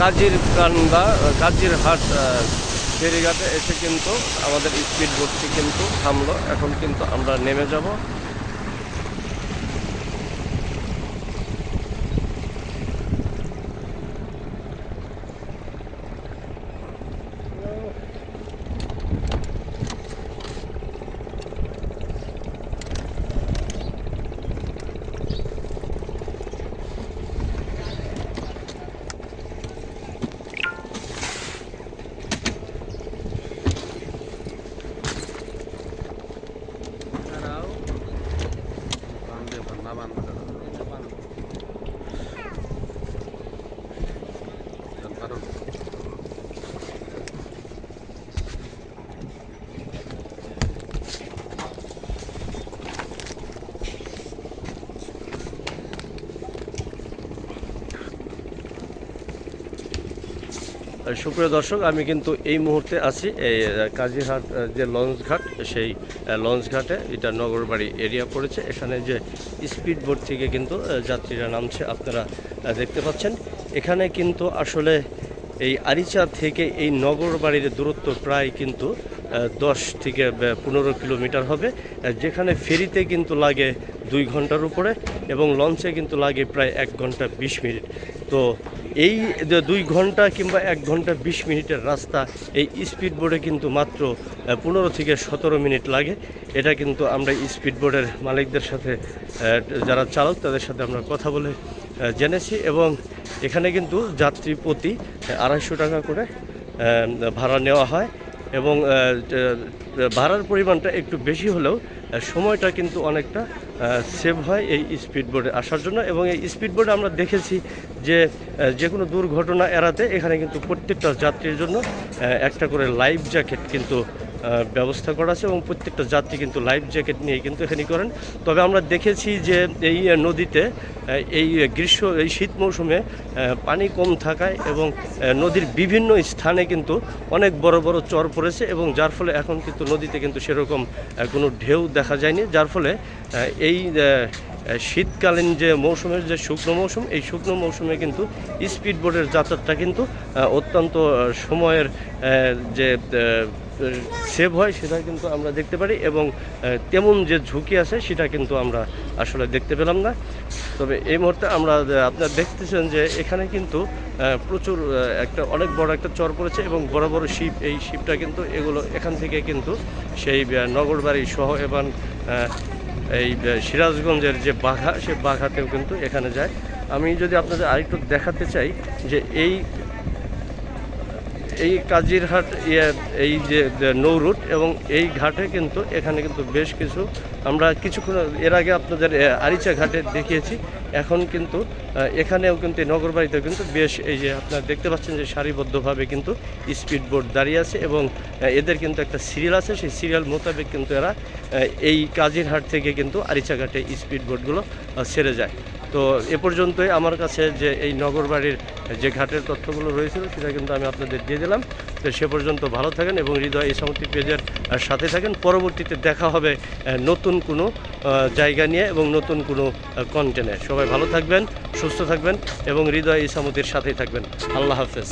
কাজির কান্দা কাজির হাট ফেরিঘাটে এসে কিন্তু আমাদের স্পিড বোটটি কিন্তু থামলো। এখন কিন্তু আমরা নেমে যাব। সুপ্রিয় দর্শক আমি কিন্তু এই মুহূর্তে আছি এই আহ, যে লঞ্চ ঘাট সেই আহ, লঞ্চ ঘাটে। এটা নগরবাড়ি এরিয়া পড়েছে। এখানে যে স্পিড বোট থেকে কিন্তু যাত্রীরা নামছে আপনারা দেখতে পাচ্ছেন। এখানে কিন্তু আসলে এই আরিচা থেকে এই নগরবাড়ির দূরত্ব প্রায় কিন্তু দশ থেকে পনেরো কিলোমিটার হবে। যেখানে ফেরিতে কিন্তু লাগে দুই ঘণ্টার উপরে এবং লঞ্চে কিন্তু লাগে প্রায় এক ঘণ্টা বিশ মিনিট। তো এই দুই ঘণ্টা কিংবা এক ঘণ্টা বিশ মিনিটের রাস্তা, এই স্পিড বোর্ডে কিন্তু মাত্র পনেরো থেকে সতেরো মিনিট লাগে। এটা কিন্তু আমরা স্পিড বোর্ডের মালিকদের সাথে যারা চালক, তাদের সাথে আমরা কথা বলে জেনেছি এবং এখানে কিন্তু যাত্রী প্রতি আড়াইশো টাকা করে ভাড়া নেওয়া হয় এবং ভাড়ার পরিমাণটা একটু বেশি হলেও সময়টা কিন্তু অনেকটা সেভ হয় এই স্পিড বোর্ডে আসার জন্য এবং এই স্পিড বোর্ডে আমরা দেখেছি যে যে কোনো দুর্ঘটনা এড়াতে এখানে কিন্তু প্রত্যেকটা যাত্রীর জন্য একটা করে লাইফ জ্যাকেট কিন্তু ব্যবস্থা করা আছে এবং প্রত্যেকটা যাত্রী কিন্তু লাইফ জ্যাকেট নিয়ে কিন্তু এখানে করেন। তবে আমরা দেখেছি যে এই নদীতে এই গ্রীষ্ম, এই শীত মৌসুমে পানি কম থাকায় এবং নদীর বিভিন্ন স্থানে কিন্তু অনেক বড় বড় চর পড়েছে এবং যার ফলে এখন কিন্তু নদীতে কিন্তু সেরকম কোনো ঢেউ দেখা যায়নি। যার ফলে এই শীতকালীন যে মৌসুমের যে শুকনো মৌসুম, এই শুকনো মৌসুমে কিন্তু স্পিড বোটের যাত্রাটা কিন্তু অত্যন্ত সময়ের যে সেভ হয়, সেটা কিন্তু আমরা দেখতে পারি এবং তেমন যে ঝুঁকি আছে সেটা কিন্তু আমরা আসলে দেখতে পেলাম না। তবে এই মুহূর্তে আমরা আপনারা দেখতেছেন যে এখানে কিন্তু প্রচুর একটা অনেক বড় একটা চর পড়েছে এবং বড় বড় শিপ, এই শিপটা কিন্তু এগুলো, এখান থেকে কিন্তু সেই নগরবাড়ি সহ এবং এই সিরাজগঞ্জের যে বাঘা, সে বাঘাতেও কিন্তু এখানে যায়। আমি যদি আপনাদের আরেকটু দেখাতে চাই যে এই এই কাজিরহাট ইয়ে এই যে যে নৌরুট এবং এই ঘাটে কিন্তু এখানে কিন্তু বেশ কিছু আমরা কিছুক্ষণ এর আগে আপনাদের আরিচা ঘাটে দেখিয়েছি। এখন কিন্তু এখানেও কিন্তু এই নগরবাড়িতেও কিন্তু বেশ এই যে আপনারা দেখতে পাচ্ছেন যে সারিবদ্ধভাবে কিন্তু স্পিড বোট দাঁড়িয়ে আছে এবং এদের কিন্তু একটা সিরিয়াল আছে। সেই সিরিয়াল মোতাবেক কিন্তু এরা এই কাজিরহাট থেকে কিন্তু আরিচা ঘাটে স্পিড আহ, ছেড়ে যায়। তো এ পর্যন্তই আমার কাছে যে এই নগর বাড়ির যে ঘাটের তথ্যগুলো রয়েছিল, সেটা কিন্তু আমি আপনাদের দিয়ে দিলাম। তো সে পর্যন্ত ভালো থাকেন এবং হৃদয় এই সমস্ত পেজের সাথে থাকেন। পরবর্তীতে দেখা হবে নতুন কোনো জায়গা নিয়ে এবং নতুন কোনো কন্টেন্টে সবাই ভালো থাকবেন, সুস্থ থাকবেন এবং হৃদয় ইসামতির সাথেই থাকবেন। আল্লাহ হাফেজ।